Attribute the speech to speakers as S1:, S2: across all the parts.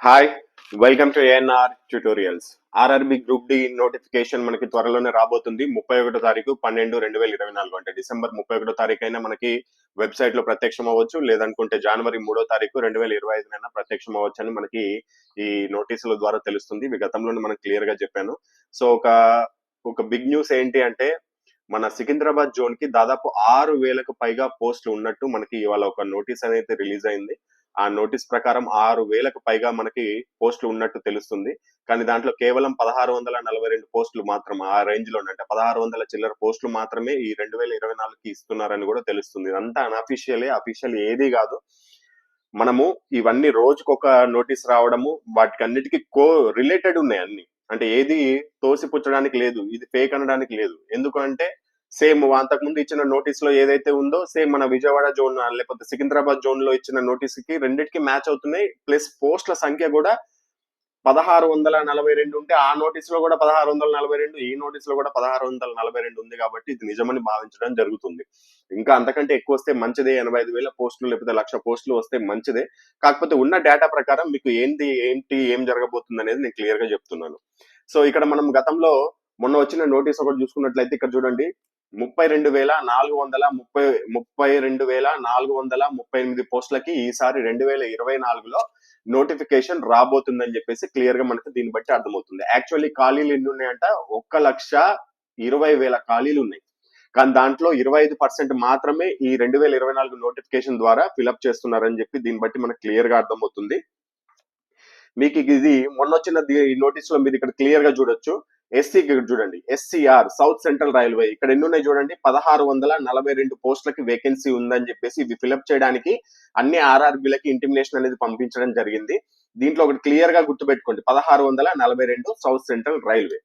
S1: Hi welcome to ANR tutorials RRB group D notification మనకి త్వరలోనే రాబోతుంది. ముప్పై ఒకటో తారీఖు పన్నెండు రెండు వేల ఇరవై నాలుగు అంటే డిసెంబర్ ముప్పై ఒకటో తారీఖు అయినా మనకి వెబ్సైట్లో ప్రత్యక్షం అవ్వచ్చు. లేదనుకుంటే జనవరి మూడో తారీఖు రెండు వేల ఇరవై ఐదునైనా ప్రత్యక్షం అవ్వచ్చు అని మనకి ఈ నోటీసుల ద్వారా తెలుస్తుంది. ఇవి గతంలోనే మనం క్లియర్గా చెప్పాను. సో ఒక ఒక బిగ్ న్యూస్ ఏంటి అంటే మన సికింద్రాబాద్ జోన్కి దాదాపు ఆరు వేలకు పైగా పోస్టులు ఉన్నట్టు మనకి ఇవాళ ఒక నోటీస్ అనేది రిలీజ్ అయింది. ఆ నోటీస్ ప్రకారం ఆరు వేలకు పైగా మనకి పోస్టులు ఉన్నట్టు తెలుస్తుంది. కానీ దాంట్లో కేవలం పదహారు వందల నలభై రెండు పోస్టులు మాత్రం ఆ రేంజ్లో అంటే పదహారు వందల చిల్లర పోస్టులు మాత్రమే ఈ రెండు వేల ఇరవై నాలుగుకి ఇస్తున్నారని కూడా తెలుస్తుంది. ఇదంతా అనఫీషియలే అఫీషియల్ ఏది కాదు. మనము ఇవన్నీ రోజుకొక నోటీస్ రావడము వాటికి అన్నిటికీ కో రిలేటెడ్ ఉన్నాయి అన్ని. అంటే ఏది తోసిపుచ్చడానికి లేదు. ఇది ఫేక్ అనడానికి లేదు. ఎందుకంటే సేమ్ అంతకుముందు ఇచ్చిన నోటీస్లో ఏదైతే ఉందో సేమ్ మన విజయవాడ జోన్ లేకపోతే సికింద్రాబాద్ జోన్లో ఇచ్చిన నోటీస్కి రెండింటికి మ్యాచ్ అవుతున్నాయి. ప్లస్ పోస్టుల సంఖ్య కూడా పదహారు వందల నలభై రెండు ఉంటే ఆ నోటీస్లో కూడా పదహారు వందల నలభై రెండు ఈ నోటీస్లో కూడా పదహారు వందల నలభై రెండు ఉంది కాబట్టి ఇది నిజమని భావించడం జరుగుతుంది. ఇంకా అంతకంటే ఎక్కువ వస్తే మంచిదే ఎనభై ఐదు వేల పోస్టులు లేకపోతే లక్ష పోస్టులు వస్తే మంచిదే. కాకపోతే ఉన్న డేటా ప్రకారం మీకు ఏంటి ఏంటి ఏం జరగబోతుంది అనేది నేను క్లియర్గా చెప్తున్నాను. సో ఇక్కడ మనం గతంలో మొన్న వచ్చిన నోటీస్ ఒకటి చూసుకున్నట్లయితే ఇక్కడ చూడండి. ముప్పై రెండు వేల నాలుగు వందల ముప్పై ముప్పై రెండు వేల నాలుగు వందల ముప్పై ఎనిమిది పోస్టులకి ఈసారి రెండు వేల ఇరవై నాలుగులో నోటిఫికేషన్ రాబోతుందని చెప్పేసి క్లియర్గా మనకు దీన్ని బట్టి అర్థమవుతుంది. యాక్చువల్లీ ఖాళీలు ఎన్ని ఉన్నాయంట? ఒక్క లక్ష ఇరవై వేల ఖాళీలు ఉన్నాయి. కానీ దాంట్లో ఇరవై ఐదు పర్సెంట్ మాత్రమే ఈ రెండు వేల ఇరవై నాలుగు నోటిఫికేషన్ ద్వారా ఫిలప్ చేస్తున్నారని చెప్పి దీన్ని బట్టి మనకు క్లియర్గా అర్థమవుతుంది. మీకు ఇది మొన్న వచ్చిన నోటీస్లో మీరు ఇక్కడ క్లియర్గా చూడొచ్చు. ఎస్సీ చూడండి. ఎస్సీఆర్ సౌత్ సెంట్రల్ రైల్వే ఇక్కడ ఎన్ని ఉన్నాయి చూడండి? పదహారు వందల నలభై రెండు పోస్టులకి వేకెన్సీ ఉందని చెప్పేసి ఇవి ఫిలప్ చేయడానికి అన్ని ఆర్ఆర్బీలకి ఇంటిమినేషన్ అనేది పంపించడం జరిగింది. దీంట్లో ఒకటి క్లియర్గా గుర్తుపెట్టుకోండి. పదహారు వందల నలభై రెండు సౌత్ సెంట్రల్ రైల్వే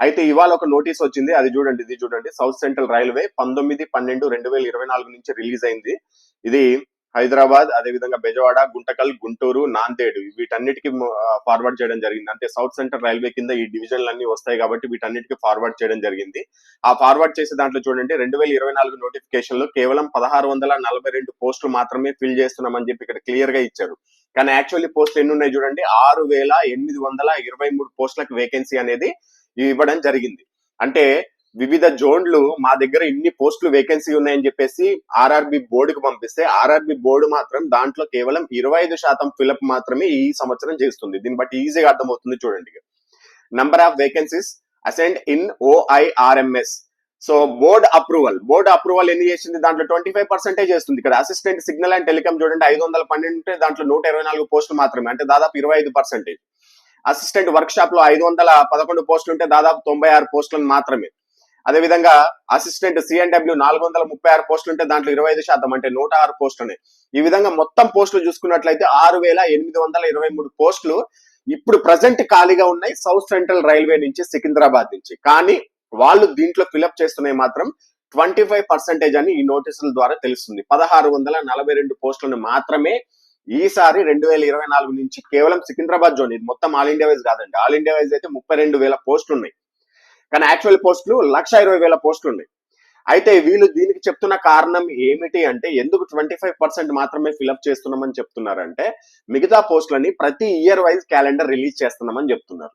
S1: అయితే ఇవాళ ఒక నోటీస్ వచ్చింది. అది చూడండి ఇది చూడండి. సౌత్ సెంట్రల్ రైల్వే పంతొమ్మిది పన్నెండు రెండు వేల ఇరవై నాలుగు నుంచి రిలీజ్ అయింది. ఇది హైదరాబాద్ అదేవిధంగా బెజవాడ గుంటకల్ గుంటూరు నాందేడు వీటన్నిటికి ఫార్వర్డ్ చేయడం జరిగింది. అంటే సౌత్ సెంట్రల్ రైల్వే కింద ఈ డివిజన్లు అన్ని వస్తాయి కాబట్టి వీటన్నిటికి ఫార్వర్డ్ చేయడం జరిగింది. ఆ ఫార్వర్డ్ చేసే దాంట్లో చూడండి రెండు వేల ఇరవై నాలుగు నోటిఫికేషన్లో కేవలం పదహారు వందల నలభై రెండు పోస్టులు మాత్రమే ఫిల్ చేస్తున్నామని చెప్పి ఇక్కడ క్లియర్గా ఇచ్చారు. కానీ యాక్చువల్లీ పోస్టులు ఎన్ని ఉన్నాయి చూడండి ఆరు వేల ఎనిమిది వందల ఇరవై మూడు పోస్టులకు వేకెన్సీ అనేది ఇవ్వడం జరిగింది. అంటే వివిధ జోన్లు మా దగ్గర ఇన్ని పోస్టులు వేకెన్సీ ఉన్నాయని చెప్పేసి ఆర్ఆర్బి బోర్డుకు పంపిస్తే ఆర్ఆర్బి బోర్డు మాత్రం దాంట్లో కేవలం ఇరవై ఐదు శాతం ఫిలప్ మాత్రమే ఈ సంవత్సరం చేస్తుంది. దీన్ని బట్టి ఈజీగా అర్థమవుతుంది చూడండి number of vacancies ascend in OIRMS so board approval board approval ఎన్ని చేసింది? దాంట్లో ట్వంటీ ఫైవ్ పర్సెంటేజ్ చేస్తుంది. ఇక్కడ అసిస్టెంట్ సిగ్నల్ అండ్ టెలికామ్ చూడండి ఐదు వందల పన్నెండు దాంట్లో నూట ఇరవై నాలుగు పోస్టులు మాత్రమే. అంటే దాదాపు ఇరవై ఐదు పర్సెంటేజ్ అసిస్టెంట్ వర్క్ షాప్లో ఐదు వందల పదకొండు పోస్టులు ఉంటే దాదాపు తొంభై ఆరు పోస్టులను మాత్రమే. అదేవిధంగా అసిస్టెంట్ సిఎన్డబ్ల్యూ నాలుగు వందల ముప్పై ఆరు పోస్టులు ఉంటే దాంట్లో ఇరవై ఐదు శాతం అంటే నూట ఆరు పోస్టులు. ఉన్నాయి ఈ విధంగా మొత్తం పోస్టులు చూసుకున్నట్లయితే ఆరు వేల ఎనిమిది వందల ఇరవై మూడు పోస్టులు ఇప్పుడు ప్రజెంట్ ఖాళీగా ఉన్నాయి సౌత్ సెంట్రల్ రైల్వే నుంచి సికింద్రాబాద్ నుంచి. కానీ వాళ్ళు దీంట్లో ఫిలప్ చేస్తున్నాయి మాత్రం ట్వంటీ ఫైవ్ పర్సెంటేజ్ అని ఈ నోటీసుల ద్వారా తెలుస్తుంది. పదహారు వందల నలభై రెండు పోస్టులను మాత్రమే ఈసారి రెండు వేల ఇరవై నాలుగు నుంచి కేవలం సికింద్రాబాద్ జోన్ ఇది. మొత్తం ఆల్ ఇండియా వైజ్ కాదండి. ఆల్ ఇండియా వైజ్ అయితే ముప్పై రెండు వేల పోస్టులు ఉన్నాయి కానీ యాక్చువల్ పోస్టులు లక్ష ఇరవై వేల పోస్టులు ఉన్నాయి అయితే వీళ్ళు దీనికి చెప్తున్న కారణం ఏమిటి అంటే ఎందుకు ట్వంటీ ఫైవ్ పర్సెంట్ మాత్రమే ఫిలప్ చేస్తున్నామని చెప్తున్నారంటే మిగతా పోస్టులని ప్రతి ఇయర్ వైజ్ క్యాలెండర్ రిలీజ్ చేస్తున్నామని చెప్తున్నారు.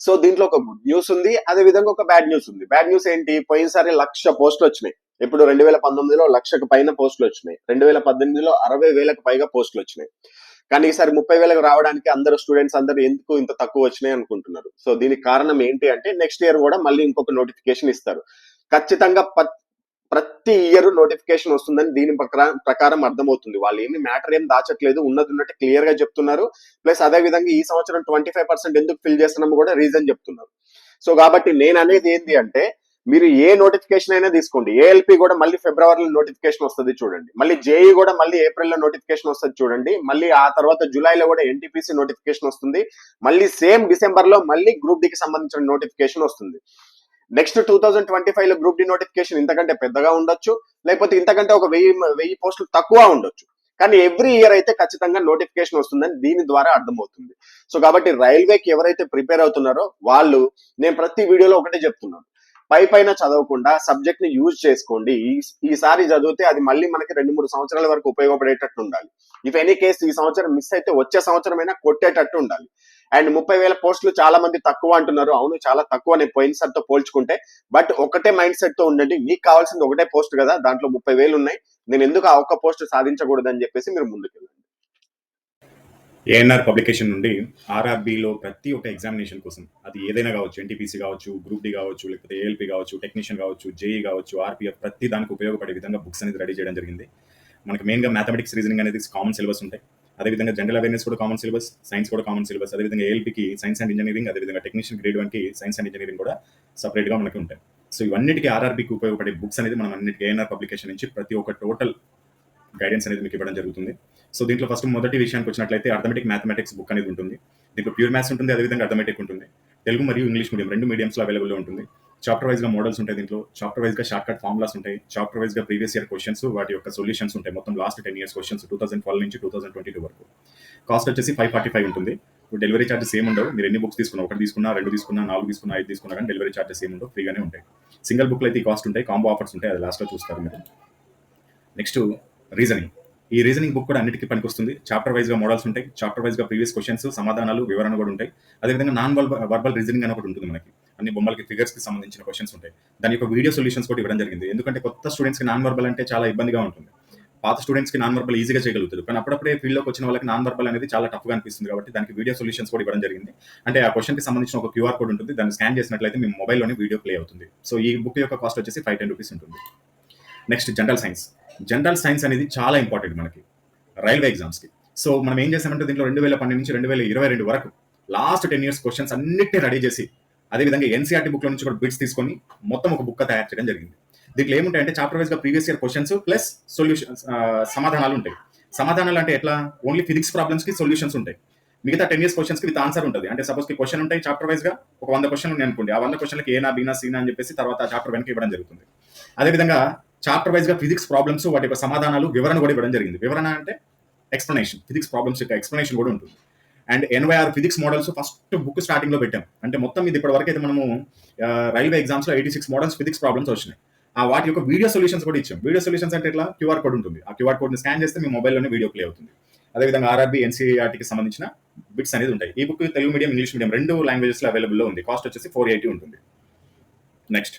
S1: సో దీంట్లో ఒక గుడ్ న్యూస్ ఉంది అదే విధంగా ఒక బ్యాడ్ న్యూస్ ఉంది. బ్యాడ్ న్యూస్ ఏంటి? పోయినసారి లక్ష పోస్టులు వచ్చినాయి. ఇప్పుడు రెండు వేల పంతొమ్మిదిలో లక్షకు పైన పోస్టులు వచ్చినాయి. రెండు వేల పద్దెనిమిదిలో అరవై వేలకు పైగా పోస్టులు వచ్చినాయి. కానీ ఈసారి ముప్పై వేలకు రావడానికి అందరు స్టూడెంట్స్ అందరు ఎందుకు ఇంత తక్కువ వచ్చినాయి అనుకుంటున్నారు? సో దీనికి కారణం ఏంటి అంటే నెక్స్ట్ ఇయర్ కూడా మళ్ళీ ఇంకొక నోటిఫికేషన్ ఇస్తారు. ఖచ్చితంగా ప్రతి ఇయర్ నోటిఫికేషన్ వస్తుందని దీని ప్రకారం అర్థమవుతుంది. వాళ్ళు ఏమి మ్యాటర్ ఏం దాచట్లేదు. ఉన్నది ఉన్నట్టు క్లియర్గా చెప్తున్నారు. ప్లస్ అదే విధంగా ఈ సంవత్సరం ట్వంటీ ఫైవ్ పర్సెంట్ ఎందుకు ఫిల్ చేస్తున్నాము కూడా రీజన్ చెప్తున్నారు. సో కాబట్టి నేను అనేది ఏంటి అంటే మీరు ఏ నోటిఫికేషన్ అయినా తీసుకోండి. ఏఎల్పి కూడా మళ్ళీ ఫిబ్రవరిలో నోటిఫికేషన్ వస్తుంది చూడండి. మళ్ళీ జేఈ కూడా మళ్ళీ ఏప్రిల్లో నోటిఫికేషన్ వస్తుంది చూడండి. మళ్ళీ ఆ తర్వాత జూలైలో కూడా ఎన్టీపీసీ నోటిఫికేషన్ వస్తుంది. మళ్ళీ సేమ్ డిసెంబర్లో మళ్ళీ గ్రూప్ డికి సంబంధించిన నోటిఫికేషన్ వస్తుంది. నెక్స్ట్ టూ థౌసండ్ ట్వంటీ ఫైవ్లో గ్రూప్ డి నోటిఫికేషన్ ఇంతకంటే పెద్దగా ఉండొచ్చు. లేకపోతే ఇంతకంటే ఒక వెయ్యి వెయ్యి పోస్టులు తక్కువ ఉండొచ్చు. కానీ ఎవ్రీ ఇయర్ అయితే ఖచ్చితంగా నోటిఫికేషన్ వస్తుందని దీని ద్వారా అర్థమవుతుంది. సో కాబట్టి రైల్వేకి ఎవరైతే ప్రిపేర్ అవుతున్నారో వాళ్ళు నేను ప్రతి వీడియోలో ఒకటే చెప్తున్నాను. పై పైన చదవకుండా సబ్జెక్ట్ని యూజ్ చేసుకోండి. ఈ- ఈసారి చదివితే అది మళ్ళీ మనకి రెండు మూడు సంవత్సరాల వరకు ఉపయోగపడేటట్టు ఉండాలి. ఇఫ్ ఎనీ కేసు ఈ సంవత్సరం మిస్ అయితే వచ్చే సంవత్సరం అయినా కొట్టేటట్టు ఉండాలి. అండ్ ముప్పై వేల పోస్టులు చాలా మంది తక్కువ అంటున్నారు. అవును చాలా తక్కువ. నేను పోయినసారి తో పోల్చుకుంటే బట్ ఒకటే మైండ్ సెట్తో ఉండండి. మీకు కావాల్సింది ఒకటే పోస్ట్ కదా. దాంట్లో ముప్పై వేలు ఉన్నాయి. నేను ఎందుకు ఆ ఒక్క పోస్ట్ సాధించకూడదు అని చెప్పేసి మీరు ముందుకెళ్ళండి.
S2: ఏఎన్ఆర్ పబ్లికేషన్ నుండి ఆర్ఆర్బిలో ప్రతి ఒక్క ఎగ్జామినేషన్ కోసం అది ఏదైనా కావచ్చు ఎన్టీపీసీ కావచ్చు గ్రూప్ డి కావచ్చు లేకపోతే ఏఎల్పి కావచ్చు టెక్నీషియన్ కావచ్చు జేఈ కావచ్చు ఆర్పిఎఫ్ ప్రతి దానికి ఉపయోగపడే విధంగా బుక్స్ అనేది రెడీ చేయడం జరిగింది. మనకి మెయిన్గా మ్యాథమెటిక్స్ రీజనింగ్ అనేది కామన్ సిలబస్ ఉంటాయి. అదేవిధంగా జనరల్ అవేర్నెస్ కూడా కామన్ సిలబస్ సైన్స్ కూడా కామన్ సిలబస్ అదేవిధంగా ఏఎల్పికి సైన్స్ అండ్ ఇంజనీరింగ్ అదేవిధంగా టెక్నీషియన్ గ్రేడ్ వన్కి సైన్స్ అండ్ ఇంజనీరింగ్ కూడా సపరేట్గా మనకి ఉంటాయి. సో ఇవన్నిటికీ ఆర్ఆర్బికి ఉపయోగపడే బుక్స్ అనేది మనం అన్నిటికీ ఏఎన్ఆర్ పబ్లికేషన్ నుంచి ప్రతి ఒక్క టోటల్ గైడెన్స్ అనేది మీకు ఇవ్వడం జరుగుతుంది. సో దీంట్లో ఫస్ట్ మొదటి విషయానికి వచ్చినట్లయితే అర్థమెటిక్ మ్యాథమెటిక్స్ బుక్ అనేది ఉంటుంది. దీంట్లో ప్యూర్ మ్యాథ్స్ ఉంటుంది అదేవిధంగా అర్థమెటిక్ ఉంటుంది. తెలుగు మరియు ఇంగ్లీష్ మీడియం రెండు మీడియంస్లో అవైలబుల్లో ఉంటుంది. చాప్టర్ వైజ్గా మోడల్స్ ఉంటాయి దీంట్లో చాప్టర్ వైజ్గా షార్ట్ కట్ ఫార్ములాస్ ఉంటాయి చాప్టర్ వైజ్గా ప్రీవియస్ ఇయర్ క్వశ్చన్స్ వాటి యొక్క సొల్యూషన్స్ ఉంటాయి. మొత్తం last ten years questions two thousand twelve నుంచి టూ థౌసండ్ ట్వంటీ టూ వరకు. కాస్ట్ వచ్చేసి ఫైవ్ ఫార్టీ ఫైవ్ ఉంటుంది డెలివరీ చార్జెస్ ఏమి ఉండవు. మీరు ఎన్ని బుక్స్ తీసుకున్నా ఒకటి తీసుకున్నా రెండు తీసుకున్నా నాలుగు తీసుకున్నా ఐదు తీసుకున్నా కానీ డెలివరీ చార్జెస్ ఏమి ఉండవు. ఫ్రీగానే ఉంటాయి. సింగిల్ బుక్లో అయితే కాస్ట్ ఉంటాయి. కాంబో ఆఫర్స్ ఉంటాయి. అది లాస్ట్లో చూస్తారు మీరు. నెక్స్ట్ రీజనింగ్ ఈ రీజనింగ్ బుక్ కూడా అన్నిటికీ పనికొస్తుంది. చాప్టర్ వైజ్గా మోడల్స్ ఉంటాయి. చాప్టర్ వైజ్గా ప్రీవియస్ క్వశ్చన్స్ సమాధానాలు వివరణ కూడా ఉంటాయి. అదేవిధంగా నాన్ వర్బల్ రీజనింగ్ అని ఒకటి ఉంటుంది మనకి. అన్ని బొమ్మలకి ఫిగర్స్కి సంబంధించిన క్వశ్చన్స్ ఉంటాయి. దాని యొక్క వీడియో సొల్యూషన్స్ కూడా ఇవ్వడం జరిగింది. ఎందుకంటే కొత్త స్టూడెంట్స్కి నాన్ వర్బల్ అంటే చాలా ఇబ్బందిగా ఉంటుంది. పాత స్టూడెంట్స్కి నాన్ వర్బల్ ఈజీగా చేయగలుగుతారు. కానీ అప్పుడప్పుడే ఫీల్డ్లోకి వచ్చిన వాళ్ళకి నాన్ వర్బల్ అనేది చాలా టఫ్గా అనిపిస్తుంది కాబట్టి దానికి వీడియో సొల్యూషన్స్ కూడా ఇవ్వడం జరిగింది. అంటే ఆ క్వశ్చన్కి సంబంధించిన ఒక క్యూఆర్ కోడ్ ఉంటుంది. దాన్ని స్కాన్ చేసినట్లయితే మీ మొబైల్లోనే వీడియో ప్లే అవుతుంది. సో ఈ బుక్ యొక్క కాస్ట్ వచ్చేసి ఫైవ్ టెన్ రూపీస్ ఉంటుంది. Next general science general science అనేది చాలా ఇంపార్టెంట్ మనకి రైల్వే ఎగ్జామ్స్కి. సో మనం ఏం చేసామంటే దీంట్లో రెండు వేల పన్నెండు నుంచి రెండు వేల ఇరవై రెండు వరకు లాస్ట్ టెన్ ఇయర్స్ క్వశ్చన్స్ అన్నిటిని రెడీ చేసి అదేవిధంగా ఎన్సీఆర్టీ బుక్లో నుంచి కూడా బిట్స్ తీసుకొని మొత్తం ఒక బుక్ తయారు చేయడం జరిగింది. దీంట్లో ఏముంటాయంటే చాప్టర్ వైజ్గా previous year questions plus solutions సమాధానాలు ఉంటాయి. సమాధానాలు అంటే ఎట్లా? ఓన్లీ ఫిజిక్స్ ప్రాబ్లమ్స్కి సొల్యూషన్స్ ఉంటాయి. మిగతా టెన్ ఇయర్స్ క్వశ్చన్స్కి విత్ ఆన్సర్ ఉంటుంది. అంటే సపోజ్ క్వశ్చన్ ఉంటాయి చాప్టర్ వైజ్గా ఒక వంద క్వశ్చన్ ఉన్నాయి అనుకోండి ఆ వంద క్వశ్చన్లకి ఏనా బీనా సీనా అని చెప్పేసి తర్వాత ఆ చాప్టర్ వెనక ఇవ్వడం జరుగుతుంది. అదేవిధంగా చాప్టర్ వైజ్గా ఫిజిక్స్ ప్రాబ్లమ్స్ వాటి యొక్క సమాధానాలు వివరణ కూడా ఇవ్వడం జరిగింది. వివరణ అంటే ఎక్స్ప్లెనేషన్ ఫిజిక్స్ ప్రాబ్లమ్స్ యొక్క ఎక్స్ప్లెనేషన్ కూడా ఉంటుంది. అండ్ ఎనభై ఆరు ఫిజిక్స్ మోడల్స్ ఫస్ట్ బుక్ స్టార్టింగ్లో పెట్టాం. అంటే మొత్తం ఇది ఇప్పటి వరకు అయితే మనము రైల్వే ఎగ్జామ్స్లో eighty six models physics problems వచ్చినాయి. ఆ వాటి యొక్క వీడియో సొల్యూషన్స్ కూడా ఇచ్చాం. వీడియో సొల్యూషన్స్ అంటే ఇట్లా క్యూఆర్ కోడ్ ఉంటుంది. ఆ క్యూఆర్ కోడ్ని స్కాన్ చేస్తే మీ మొబైల్లోనే వీడియో ప్లే అవుతుంది. అదేవిధంగా ఆర్ఆర్బీ ఎన్సీఆర్టీకి సంబంధించిన బిట్స్ అనేది ఉంటాయి. ఈ book Telugu medium English medium రెండు లాంగ్వేజెస్లో అవైలబుల్ ఉంది. కాస్ట్ వచ్చేసి ఫోర్ ఎయిటీ ఉంటుంది. Next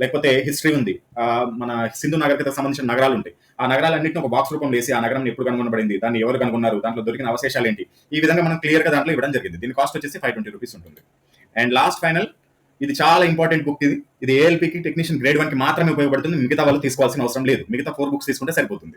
S2: లేకపోతే హిస్టరీ ఉంది. మన సింధు నాగరికతకు సంబంధించిన నగరాలు ఉంటాయి. ఆ నగరాలన్నింటిని ఒక బాక్స్ రూపంలో వేసి ఆ నగరం ఎప్పుడు కనుగొనబడింది? దాన్ని ఎవరు కనుగొన్నారు? దాంట్లో దొరికిన అవశేషాలు ఏంటి? ఈ విధంగా మనం క్లియర్గా దాంట్లో ఇవ్వడం జరిగింది. దీని కాస్ట్ వచ్చేసి ఫైవ్ ట్వంటీ రూపీస్ ఉంటుంది. అండ్ లాస్ట్ ఫైనల్ ఇది చాలా ఇంపార్టెంట్ బుక్ ఇది. ఇది ఏఎల్పీకి టెక్నీషియన్ గ్రేడ్ వన్కి మాత్రమే ఉపయోగపడుతుంది. మిగతా వాళ్ళు తీసుకోవాల్సిన అవసరం లేదు. మిగతా ఫోర్ బుక్స్ తీసుకుంటే సరిపోతుంది.